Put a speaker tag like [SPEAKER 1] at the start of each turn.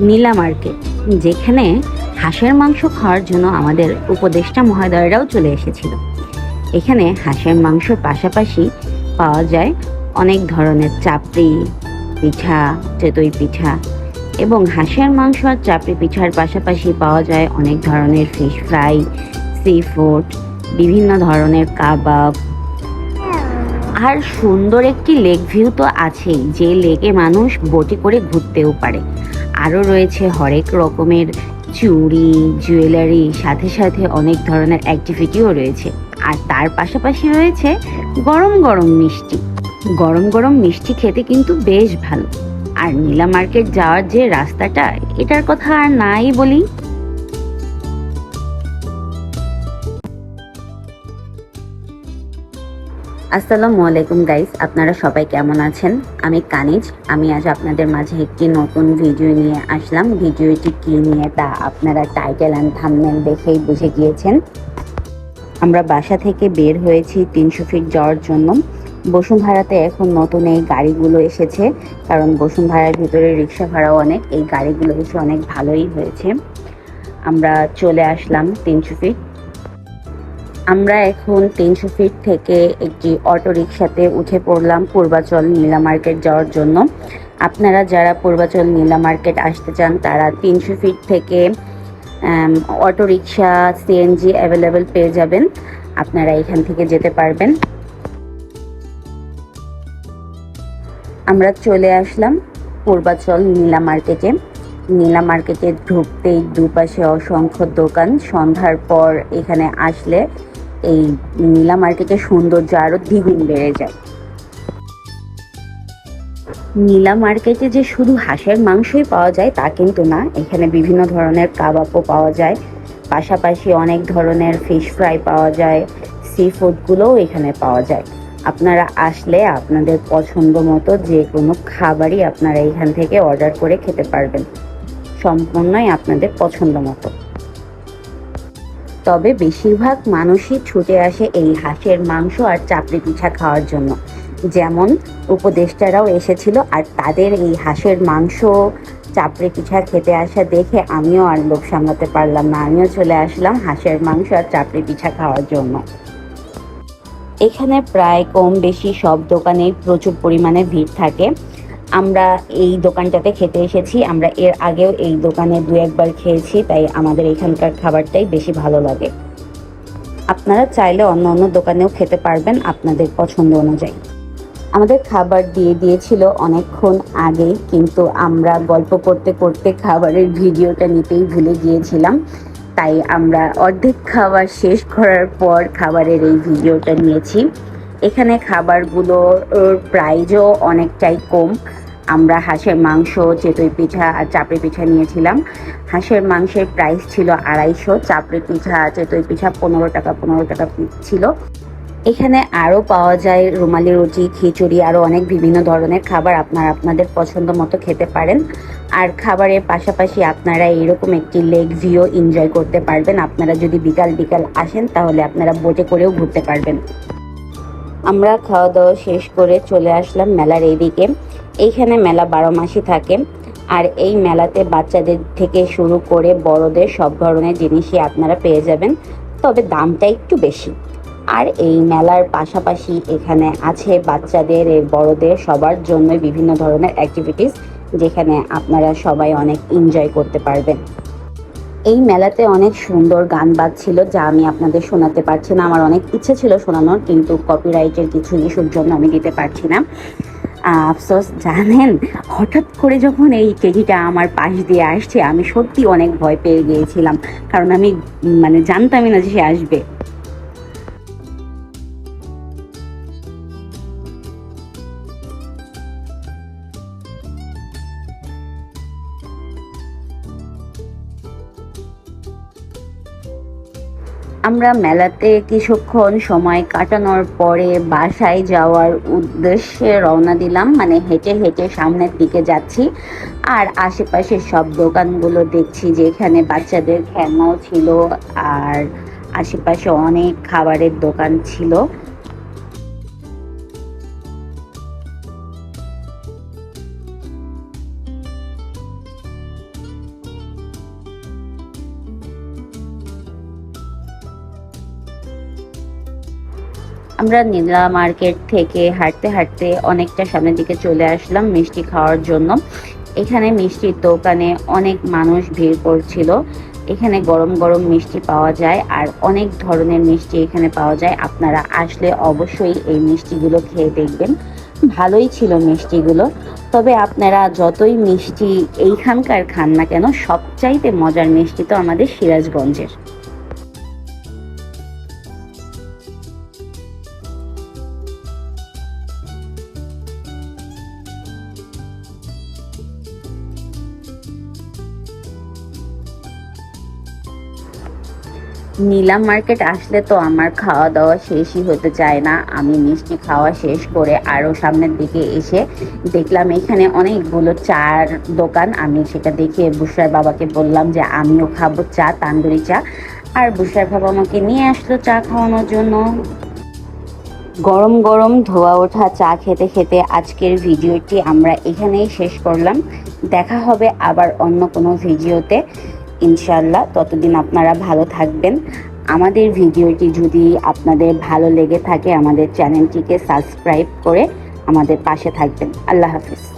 [SPEAKER 1] নীলা market, যেখানে হাঁসের মাংস খাওয়ার জন্য আমাদের উপদেষ্টা মহোদয়রাও চলে এসেছিল। এখানে হাঁসের মাংসর পাশাপাশি পাওয়া যায় অনেক ধরনের চাপড়ি পিঠা চেতই পিঠা এবং হাঁসের মাংস আর চাপড়ি পিঠার পাশাপাশি পাওয়া যায় অনেক ধরনের ফিশ ফ্রাই সি ফুড বিভিন্ন ধরনের কাবাব আর সুন্দর একটি লেক ভিউ তো আছেই, যে লেকে মানুষ বোটে করে ঘুরতেও পারে। আরও রয়েছে হরেক রকমের চুড়ি জুয়েলারি সাথে সাথে অনেক ধরনের অ্যাক্টিভিটিও রয়েছে। আর তার পাশাপাশি রয়েছে গরম গরম মিষ্টি। গরম গরম মিষ্টি খেতে কিন্তু বেশ ভালো। আর নীলা মার্কেট যাওয়ার যে রাস্তাটা, এটার কথা আর নাই বলি। আসসালামু আলাইকুম গাইস আপনারা সবাই কেমন আছেন? আমি কানিজ। আমি আজ আপনাদের মাঝে একটি নতুন ভিডিও নিয়ে আসলাম। ভিডিওটি কী নিয়ে তা আপনারা টাইটেল অ্যান্ড থাম্বনেল দেখেই বুঝে গিয়েছেন। আমরা বাসা থেকে বের হয়েছি তিনশো ফিট যাওয়ার জন্য। বসুন্ধরাতে এখন নতুন এই গাড়িগুলো এসেছে, কারণ বসুন্ধরার ভিতরে রিক্সা ভাড়াও অনেক। এই গাড়িগুলো এসে অনেক ভালোই হয়েছে। আমরা চলে আসলাম তিনশো ফিট আমরা এখন তিনশো ফিট থেকে একটি অটো রিক্সাতে উঠে পড়লাম পূর্বাচল নীলা মার্কেট যাওয়ার জন্য। আপনারা যারা পূর্বাচল নীলা মার্কেট আসতে চান, তারা তিনশো ফিট থেকে অটো রিক্সা সিএনজি অ্যাভেলেবেল পেয়ে যাবেন। আপনারা এখান থেকে যেতে পারবেন। আমরা চলে আসলাম পূর্বাচল নীলা মার্কেটে। নীলা মার্কেটে ঢুকতেই দুপাশে অসংখ্য দোকান। সন্ধ্যার পর এখানে আসলে এই নীলা মার্কেটের সৌন্দর্য আরও দ্বিগুণ বেড়ে যায়। নীলা মার্কেটে যে শুধু হাঁসের মাংসই পাওয়া যায় তা কিন্তু না। এখানে বিভিন্ন ধরনের কাবাবও পাওয়া যায়। পাশাপাশি অনেক ধরনের ফিশ ফ্রাই পাওয়া যায়। সি ফুডগুলোও এখানে পাওয়া যায়। আপনারা আসলে আপনাদের পছন্দ মতো যে কোনো খাবারই আপনারা এখান থেকে অর্ডার করে খেতে পারবেন। সম্পূর্ণই আপনাদের পছন্দ মতো। তবে বেশিরভাগ মানুষই ছুটে আসে এই হাঁসের মাংস আর চাপড়ি পিঠা খাওয়ার জন্য। যেমন উপদেষ্টারাও এসেছিল আর তাদের এই হাঁসের মাংস, চাপড়ি পিঠা খেতে আসা দেখে আমিও আর লোভ সামলাতে পারলাম না। আমিও চলে আসলাম হাঁসের মাংস আর চাপড়ি পিঠা খাওয়ার জন্য। এখানে প্রায় কম বেশি সব দোকানেই প্রচুর পরিমাণে ভিড় থাকে। আমরা এই দোকানটাতে খেতে এসেছি। আমরা এর আগেও এই দোকানে দু একবার খেয়েছি, তাই আমাদের এখানকার খাবারটাই বেশি ভালো লাগে। আপনারা চাইলে অন্য অন্য দোকানেও খেতে পারবেন আপনাদের পছন্দ অনুযায়ী। আমাদের খাবার দিয়ে দিয়েছিল অনেকক্ষণ আগেই, কিন্তু আমরা গল্প করতে করতে খাবারের ভিডিওটা নিতেই ভুলে গিয়েছিলাম। তাই আমরা অর্ধেক খাবার শেষ করার পর খাবারের এই ভিডিওটা নিয়েছি। এখানে খাবারগুলোর প্রাইজও অনেকটাই কম। আমরা হাঁসের মাংস, চেতই পিঠা আর চাপড়ি পিঠা নিয়েছিলাম। হাঁসের মাংসের প্রাইস ছিল আড়াইশো, চাপড়ি পিঠা, চেতই পিঠা পনেরো টাকা পনেরো টাকা ছিল। এখানে আরও পাওয়া যায় রুমালি রুটি, খিচুড়ি, আরও অনেক বিভিন্ন ধরনের খাবার আপনারা আপনাদের পছন্দ মতো খেতে পারেন। আর খাবারের পাশাপাশি আপনারা এরকম একটি লেক ভিউ এনজয় করতে পারবেন। আপনারা যদি বিকাল বিকাল আসেন, তাহলে আপনারা বোটে করেও ঘুরতে পারবেন। আমরা খাওয়া দাওয়া শেষ করে চলে আসলাম মেলার এইদিকে। এইখানে মেলা বারো মাসই থাকে। আর এই মেলাতে বাচ্চাদের থেকে শুরু করে বড়দের সব ধরনের জিনিসই আপনারা পেয়ে যাবেন। তবে দামটা একটু বেশি। আর এই মেলার পাশাপাশি এখানে আছে বাচ্চাদের বড়দের সবার জন্য বিভিন্ন ধরনের অ্যাক্টিভিটিস যেখানে আপনারা সবাই অনেক এনজয় করতে পারবেন। এই মেলাতে অনেক সুন্দর গান বাজছিল যা আমি আপনাদের শোনাতে পারছি না। আমার অনেক ইচ্ছে ছিল শোনানোর, কিন্তু কপিরাইটের কিছু ইস্যুর জন্য আমি দিতে পারছি না। আফসোস জানেন? হঠাৎ করে যখন এই কেজিটা আমার পাশ দিয়ে আসছে, আমি সত্যি অনেক ভয় পেয়ে গিয়েছিলাম। কারণ আমি মানে জানতামই না যে সে আসবে। আমরা মেলাতে কিছুক্ষণ সময় কাটানোর পরে বাসায় যাওয়ার উদ্দেশ্যে রওনা দিলাম। মানে হেঁটে হেঁটে সামনের দিকে যাচ্ছি। আর আশেপাশে সব দোকানগুলো দেখছি যে এখানে বাচ্চাদের খেলনাও ছিল। আর আশেপাশে অনেক খাবারের দোকান ছিল। আমরা নীলা মার্কেট থেকে হাঁটতে হাঁটতে অনেকটা সামনের দিকে চলে আসলাম মিষ্টি খাওয়ার জন্য। এখানে মিষ্টির দোকানে অনেক মানুষ ভিড় করছিল। এখানে গরম গরম মিষ্টি পাওয়া যায় আর অনেক ধরনের মিষ্টি এখানে পাওয়া যায়। আপনারা আসলে অবশ্যই এই মিষ্টিগুলো খেয়ে দেখবেন। ভালোই ছিল মিষ্টিগুলো। তবে আপনারা যতই মিষ্টি এইখানকার খান না কেন, সবচাইতে মজার মিষ্টি তো আমাদের সিরাজগঞ্জের। নিলাম মার্কেট আসলে তো আমার খাওয়া দাওয়া শেষই হতে চায় না। আমি মিষ্টি খাওয়া শেষ করে আরও সামনের দিকে এসে দেখলাম এখানে অনেকগুলো চার দোকান। আমি সেটা দেখে বুসরার বাবাকে বললাম যে, আমিও খাব চা, তান্দুরি চা। আর বুসরার বাবা আমাকে নিয়ে আসলো চা খাওয়ানোর জন্য। গরম গরম ধোয়া ওঠা চা খেতে খেতে আজকের ভিডিওটি আমরা এখানেই শেষ করলাম। দেখা হবে আবার অন্য কোনো ভিডিওতে। ইনশাল্লাহ ততদিন আপনারা ভালো থাকবেন। আমাদের ভিডিওটি যদি আপনাদের ভালো লেগে থাকে, আমাদের চ্যানেলটিকে সাবস্ক্রাইব করে আমাদের পাশে থাকবেন। আল্লাহ হাফিজ।